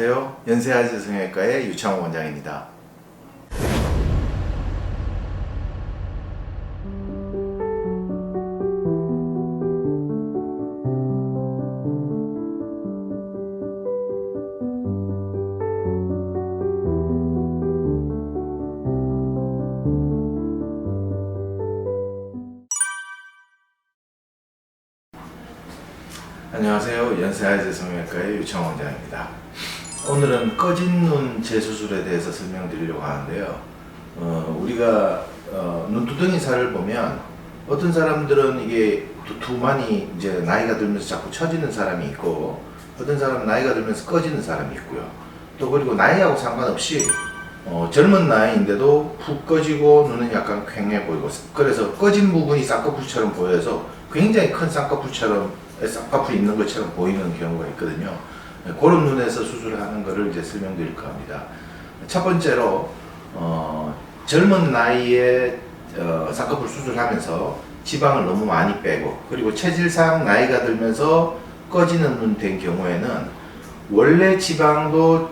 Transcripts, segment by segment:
안녕하세요. 연세아지 성형외과의 유창호 원장입니다. 안녕하세요. 연세아지 성형외과의 유창호 원장입니다. 오늘은 꺼진 눈 재수술에 대해서 설명드리려고 하는데요. 어, 우리가 어, 눈두덩이 살을 보면 어떤 사람들은 이게 두툼하니 이제 나이가 들면서 자꾸 처지는 사람이 있고 어떤 사람은 나이가 들면서 꺼지는 사람이 있고요. 또 그리고 나이하고 상관없이 어, 젊은 나이인데도 푹 꺼지고 눈은 약간 퀭해 보이고 그래서 꺼진 부분이 쌍꺼풀처럼 보여서 굉장히 큰 쌍꺼풀처럼 쌍꺼풀이 있는 것처럼 보이는 경우가 있거든요. 네, 그런 눈에서 수술을 하는 것을 이제 설명드릴까 합니다. 첫 번째로 어, 젊은 나이에 어, 쌍꺼풀 수술하면서 지방을 너무 많이 빼고 그리고 체질상 나이가 들면서 꺼지는 눈 된 경우에는 원래 지방도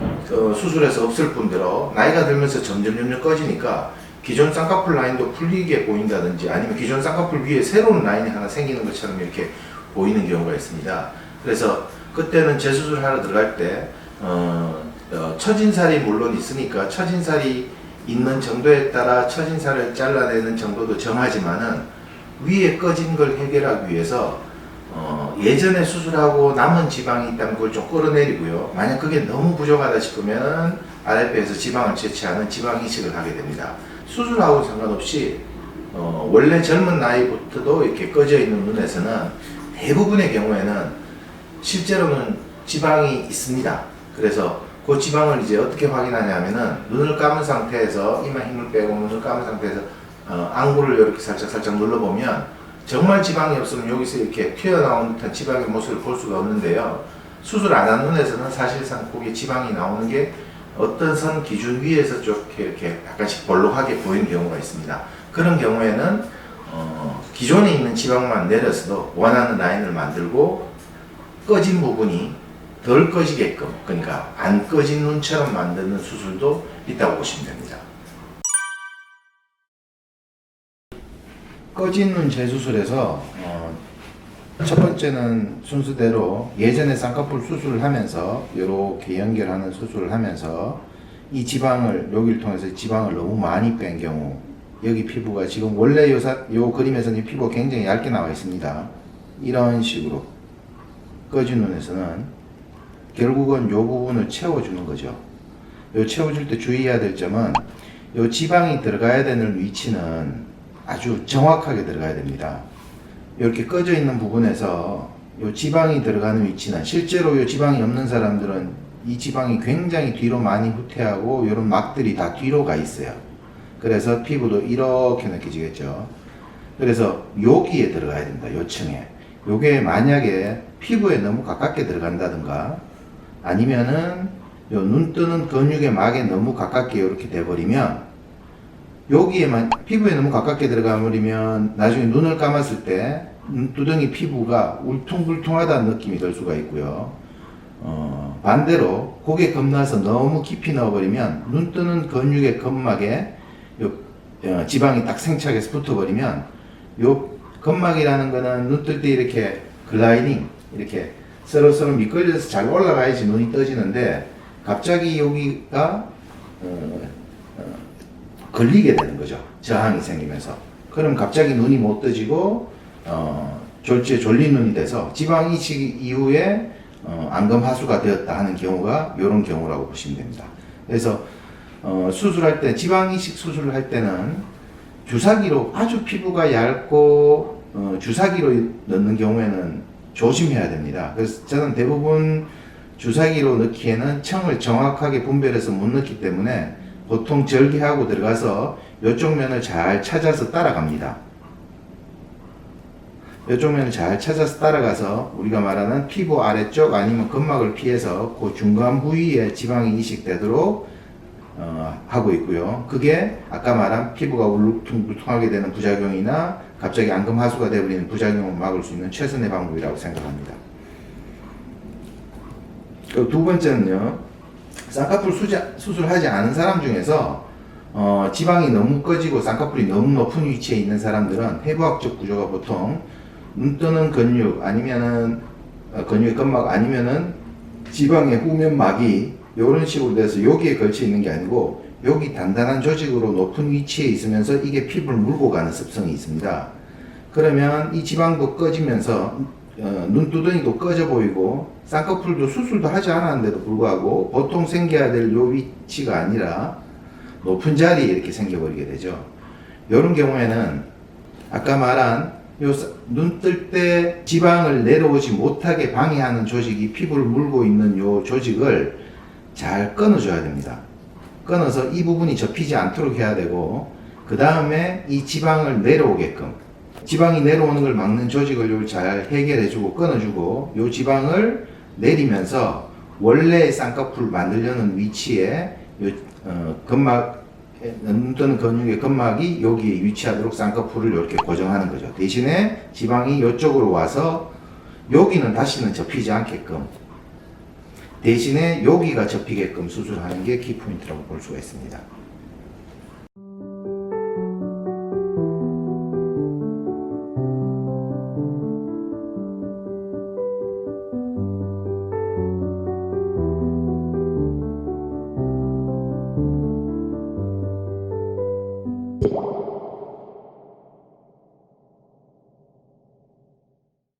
어, 수술해서 없을 뿐더러 나이가 들면서 점점 점점 꺼지니까 기존 쌍꺼풀 라인도 풀리게 보인다든지 아니면 기존 쌍꺼풀 위에 새로운 라인이 하나 생기는 것처럼 이렇게 보이는 경우가 있습니다. 그래서 그때는 재수술 하러 들어갈 때 어, 어, 처진살이 물론 있으니까 처진살이 있는 정도에 따라 처진살을 잘라내는 정도도 정하지만은 위에 꺼진 걸 해결하기 위해서 어, 예전에 수술하고 남은 지방이 있다면 그걸 좀 끌어내리고요. 만약 그게 너무 부족하다 싶으면 아랫배에서 지방을 채취하는 지방 이식을 하게 됩니다. 수술하고 상관없이 어, 원래 젊은 나이부터도 이렇게 꺼져 있는 눈에서는 대부분의 경우에는 실제로는 지방이 있습니다. 그래서 그 지방을 이제 어떻게 확인하냐면은 눈을 감은 상태에서 이마 힘을 빼고 눈을 감은 상태에서 어, 안구를 이렇게 살짝 살짝 눌러보면 정말 지방이 없으면 여기서 이렇게 튀어나온 듯한 지방의 모습을 볼 수가 없는데요. 수술 안 한 눈에서는 사실상 거기에 지방이 나오는 게 어떤 선 기준 위에서 이렇게 이렇게 약간씩 볼록하게 보이는 경우가 있습니다. 그런 경우에는 어, 기존에 있는 지방만 내려서도 원하는 라인을 만들고 꺼진 부분이 덜 꺼지게끔 그러니까 안 꺼진 눈처럼 만드는 수술도 있다고 보시면 됩니다. 꺼진 눈 재수술에서 어, 첫 번째는 순서대로 예전에 쌍꺼풀 수술을 하면서 이렇게 연결하는 수술을 하면서 이 지방을 여기를 통해서 지방을 너무 많이 뺀 경우 여기 피부가 지금 원래 요, 사, 요 그림에서는 이 피부가 굉장히 얇게 나와 있습니다. 이런 식으로 꺼진 눈에서는 결국은 요 부분을 채워주는 거죠. 요 채워줄 때 주의해야 될 점은 요 지방이 들어가야 되는 위치는 아주 정확하게 들어가야 됩니다. 이렇게 꺼져 있는 부분에서 요 지방이 들어가는 위치는 실제로 요 지방이 없는 사람들은 이 지방이 굉장히 뒤로 많이 후퇴하고 이런 막들이 다 뒤로 가 있어요. 그래서 피부도 이렇게 느껴지겠죠. 그래서 여기에 들어가야 됩니다. 요층에. 요게 만약에 피부에 너무 가깝게 들어간다든가 아니면은 요 눈 뜨는 근육의 막에 너무 가깝게 이렇게 돼버리면 여기에만 피부에 너무 가깝게 들어가 버리면 나중에 눈을 감았을 때 눈두덩이 피부가 울퉁불퉁하다는 느낌이 들 수가 있고요. 어, 반대로 고개 겁나서 너무 깊이 넣어버리면 눈 뜨는 근육의 근막에 요, 어, 지방이 딱 생착해서 붙어버리면 요 근막이라는 거는 눈 뜰 때 이렇게 글라이딩 이렇게 서로 서로 미끌려서 잘 올라가야지 눈이 떠지는데 갑자기 여기가 어, 어, 걸리게 되는 거죠. 저항이 생기면서. 그럼 갑자기 눈이 못 떠지고 어, 졸지에 졸린 눈이 돼서 지방 이식 이후에 어, 안검 하수가 되었다 하는 경우가 이런 경우라고 보시면 됩니다. 그래서 어, 수술할 때 지방 이식 수술을 할 때는 주사기로 아주 피부가 얇고 어, 주사기로 넣는 경우에는 조심해야 됩니다. 그래서 저는 대부분 주사기로 넣기에는 청을 정확하게 분별해서 못 넣기 때문에 보통 절개하고 들어가서 이쪽 면을 잘 찾아서 따라갑니다. 이쪽 면을 잘 찾아서 따라가서 우리가 말하는 피부 아래쪽 아니면 근막을 피해서 그 중간 부위에 지방이 이식되도록 어, 하고 있고요. 그게 아까 말한 피부가 울퉁불퉁하게 되는 부작용이나 갑자기 안검하수가 되어버리는 부작용을 막을 수 있는 최선의 방법이라고 생각합니다. 그두 번째는요. 쌍꺼풀 수자, 수술하지 않은 사람 중에서 어, 지방이 너무 꺼지고 쌍꺼풀이 너무 높은 위치에 있는 사람들은 해부학적 구조가 보통 눈 뜨는 근육 아니면은 어, 근육의 근막 아니면은 지방의 후면막이 이런 식으로 돼서 여기에 걸쳐 있는 게 아니고 여기 단단한 조직으로 높은 위치에 있으면서 이게 피부를 물고 가는 습성이 있습니다. 그러면 이 지방도 꺼지면서 어, 눈두덩이도 꺼져 보이고 쌍꺼풀도 수술도 하지 않았는데도 불구하고 보통 생겨야 될 요 위치가 아니라 높은 자리에 이렇게 생겨버리게 되죠. 이런 경우에는 아까 말한 눈 뜰 때 지방을 내려오지 못하게 방해하는 조직이 피부를 물고 있는 요 조직을 잘 끊어줘야 됩니다. 끊어서 이 부분이 접히지 않도록 해야 되고 그 다음에 이 지방을 내려오게끔 지방이 내려오는 걸 막는 조직을 요잘 해결해주고 끊어주고 요 지방을 내리면서 원래 쌍꺼풀 만들려는 위치에 요 어, 근막 눈 뜨는 근육의 근막이 여기에 위치하도록 쌍꺼풀을 이렇게 고정하는 거죠. 대신에 지방이 이쪽으로 와서 여기는 다시는 접히지 않게끔 대신에 여기가 접히게끔 수술하는 게 키포인트라고 볼 수가 있습니다.